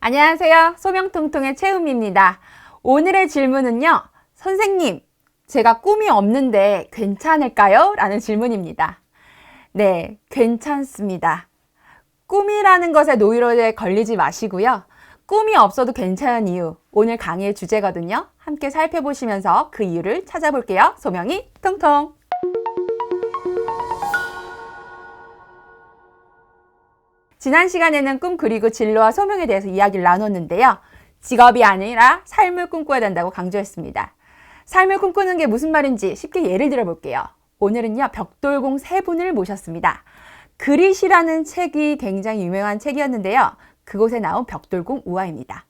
안녕하세요. 소명통통의 채음입니다. 오늘의 질문은요. 선생님, 제가 꿈이 없는데 괜찮을까요? 라는 질문입니다. 네, 괜찮습니다. 꿈이라는 것에 노이로에 걸리지 마시고요. 꿈이 없어도 괜찮은 이유, 오늘 강의의 주제거든요. 함께 살펴보시면서 그 이유를 찾아볼게요. 소명이 통통! 지난 시간에는 꿈 그리고 진로와 소명에 대해서 이야기를 나눴는데요. 직업이 아니라 삶을 꿈꿔야 된다고 강조했습니다. 삶을 꿈꾸는 게 무슨 말인지 쉽게 예를 들어 볼게요. 오늘은요, 벽돌공 세 분을 모셨습니다. 그릿이라는 책이 굉장히 유명한 책이었는데요. 그곳에 나온 벽돌공 우화입니다.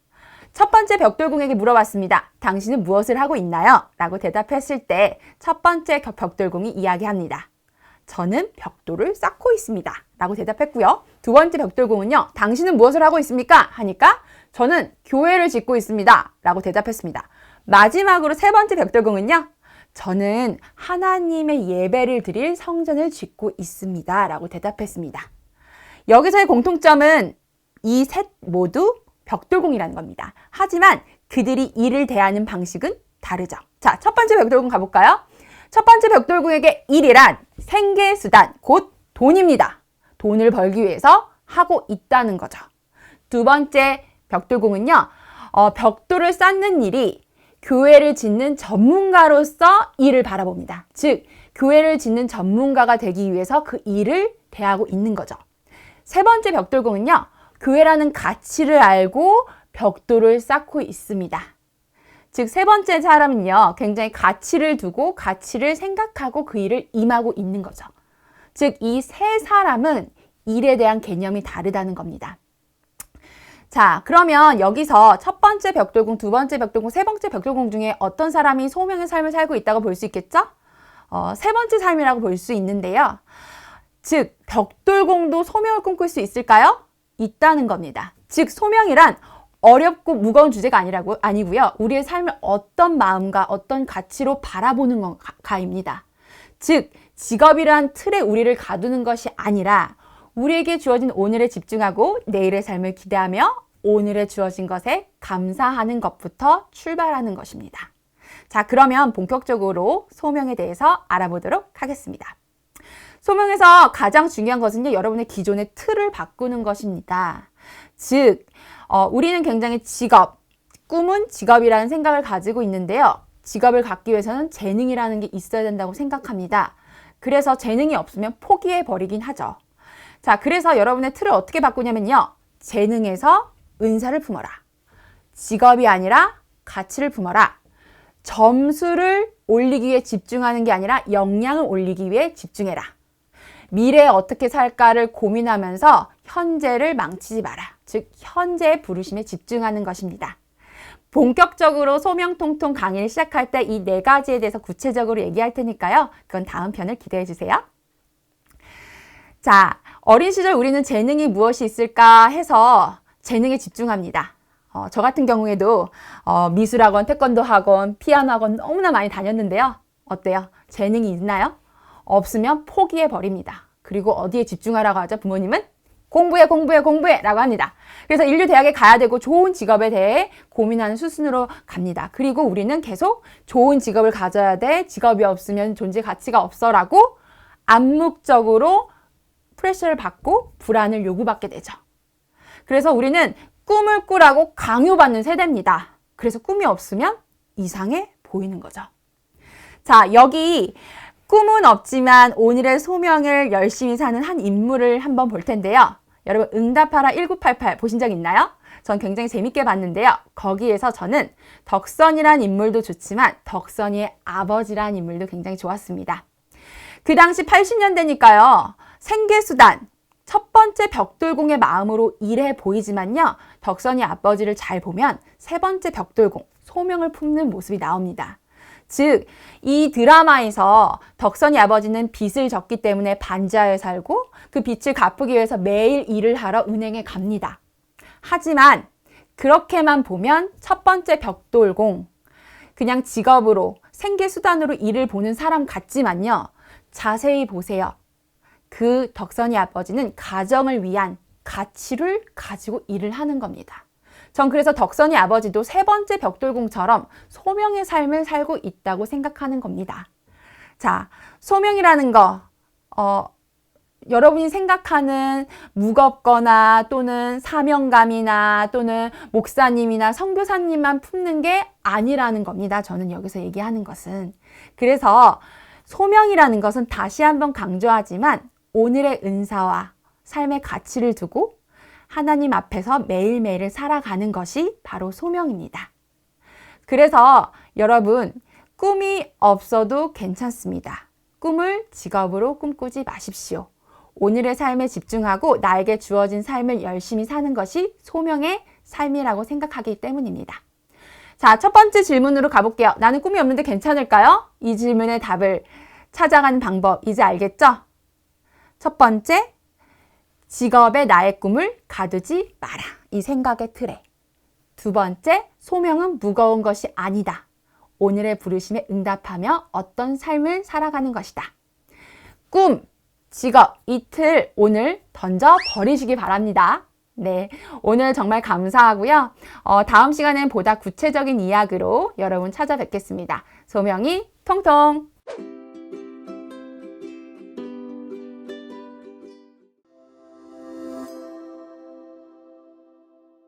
첫 번째 벽돌공에게 물어봤습니다. 당신은 무엇을 하고 있나요? 라고 대답했을 때 첫 번째 벽돌공이 이야기합니다. 저는 벽돌을 쌓고 있습니다. 라고 대답했고요. 두 번째 벽돌공은요. 당신은 무엇을 하고 있습니까? 하니까 저는 교회를 짓고 있습니다. 라고 대답했습니다. 마지막으로 세 번째 벽돌공은요. 저는 하나님의 예배를 드릴 성전을 짓고 있습니다. 라고 대답했습니다. 여기서의 공통점은 이 셋 모두 벽돌공이라는 겁니다. 하지만 그들이 일을 대하는 방식은 다르죠. 자, 첫 번째 벽돌공 가볼까요? 첫 번째 벽돌공에게 일이란 생계 수단, 곧 돈입니다. 돈을 벌기 위해서 하고 있다는 거죠. 두 번째 벽돌공은요, 어, 벽돌을 쌓는 일이 교회를 짓는 전문가로서 일을 바라봅니다. 즉, 교회를 짓는 전문가가 되기 위해서 그 일을 대하고 있는 거죠. 세 번째 벽돌공은요, 교회라는 가치를 알고 벽돌을 쌓고 있습니다. 즉, 세 번째 사람은요, 굉장히 가치를 두고 가치를 생각하고 그 일을 임하고 있는 거죠. 즉, 이 세 사람은 일에 대한 개념이 다르다는 겁니다. 자, 그러면 여기서 첫 번째 벽돌공, 두 번째 벽돌공, 세 번째 벽돌공 중에 어떤 사람이 소명의 삶을 살고 있다고 볼 수 있겠죠? 어, 세 번째 삶이라고 볼 수 있는데요. 즉, 벽돌공도 소명을 꿈꿀 수 있을까요? 있다는 겁니다. 즉, 소명이란 어렵고 무거운 주제가 아니라고, 아니고요. 우리의 삶을 어떤 마음과 어떤 가치로 바라보는 건가입니다. 즉, 직업이란 틀에 우리를 가두는 것이 아니라 우리에게 주어진 오늘에 집중하고 내일의 삶을 기대하며 오늘에 주어진 것에 감사하는 것부터 출발하는 것입니다. 자, 그러면 본격적으로 소명에 대해서 알아보도록 하겠습니다. 소명에서 가장 중요한 것은요, 여러분의 기존의 틀을 바꾸는 것입니다. 즉, 어, 우리는 굉장히 직업, 꿈은 직업이라는 생각을 가지고 있는데요. 직업을 갖기 위해서는 재능이라는 게 있어야 된다고 생각합니다. 그래서 재능이 없으면 포기해 버리긴 하죠. 자, 그래서 여러분의 틀을 어떻게 바꾸냐면요. 재능에서 은사를 품어라. 직업이 아니라 가치를 품어라. 점수를 올리기 위해 집중하는 게 아니라 역량을 올리기 위해 집중해라. 미래에 어떻게 살까를 고민하면서 현재를 망치지 마라. 즉, 현재의 부르심에 집중하는 것입니다. 본격적으로 소명통통 강의를 시작할 때 이 네 가지에 대해서 구체적으로 얘기할 테니까요. 그건 다음 편을 기대해 주세요. 자, 어린 시절 우리는 재능이 무엇이 있을까 해서 재능에 집중합니다. 어, 저 같은 경우에도 어, 미술학원, 태권도 학원, 피아노 학원 너무나 많이 다녔는데요. 어때요? 재능이 있나요? 없으면 포기해 버립니다. 그리고 어디에 집중하라고 하죠? 부모님은 공부해, 공부해, 공부해 라고 합니다. 그래서 인류 대학에 가야 되고 좋은 직업에 대해 고민하는 수순으로 갑니다. 그리고 우리는 계속 좋은 직업을 가져야 돼. 직업이 없으면 존재 가치가 없어 라고 암묵적으로 프레셔를 받고 불안을 요구받게 되죠. 그래서 우리는 꿈을 꾸라고 강요받는 세대입니다. 그래서 꿈이 없으면 이상해 보이는 거죠. 자, 여기 꿈은 없지만 오늘의 소명을 열심히 사는 한 인물을 한번 볼 텐데요. 여러분 응답하라 1988 보신 적 있나요? 전 굉장히 재밌게 봤는데요. 거기에서 저는 덕선이란 인물도 좋지만 덕선이의 아버지란 인물도 굉장히 좋았습니다. 그 당시 80년대니까요. 생계수단, 첫 번째 벽돌공의 마음으로 일해 보이지만요. 덕선이 아버지를 잘 보면 세 번째 벽돌공, 소명을 품는 모습이 나옵니다. 즉, 이 드라마에서 덕선이 아버지는 빚을 졌기 때문에 반지하에 살고 그 빚을 갚기 위해서 매일 일을 하러 은행에 갑니다. 하지만 그렇게만 보면 첫 번째 벽돌공, 그냥 직업으로 생계수단으로 일을 보는 사람 같지만요. 자세히 보세요. 그 덕선이 아버지는 가정을 위한 가치를 가지고 일을 하는 겁니다. 전 그래서 덕선이 아버지도 세 번째 벽돌궁처럼 소명의 삶을 살고 있다고 생각하는 겁니다. 자, 소명이라는 거, 어, 여러분이 생각하는 무겁거나 또는 사명감이나 또는 목사님이나 선교사님만 품는 게 아니라는 겁니다. 저는 여기서 얘기하는 것은. 그래서 소명이라는 것은 다시 한번 강조하지만 오늘의 은사와 삶의 가치를 두고 하나님 앞에서 매일매일을 살아가는 것이 바로 소명입니다. 그래서 여러분, 꿈이 없어도 괜찮습니다. 꿈을 직업으로 꿈꾸지 마십시오. 오늘의 삶에 집중하고 나에게 주어진 삶을 열심히 사는 것이 소명의 삶이라고 생각하기 때문입니다. 자, 첫 번째 질문으로 가볼게요. 나는 꿈이 없는데 괜찮을까요? 이 질문의 답을 찾아가는 방법 이제 알겠죠? 첫 번째, 직업에 나의 꿈을 가두지 마라. 이 생각의 틀에. 두 번째, 소명은 무거운 것이 아니다. 오늘의 부르심에 응답하며 어떤 삶을 살아가는 것이다. 꿈, 직업, 이틀 오늘 던져 버리시기 바랍니다. 네. 오늘 정말 감사하고요. 어, 다음 시간엔 보다 구체적인 이야기로 여러분 찾아뵙겠습니다. 소명이 통통!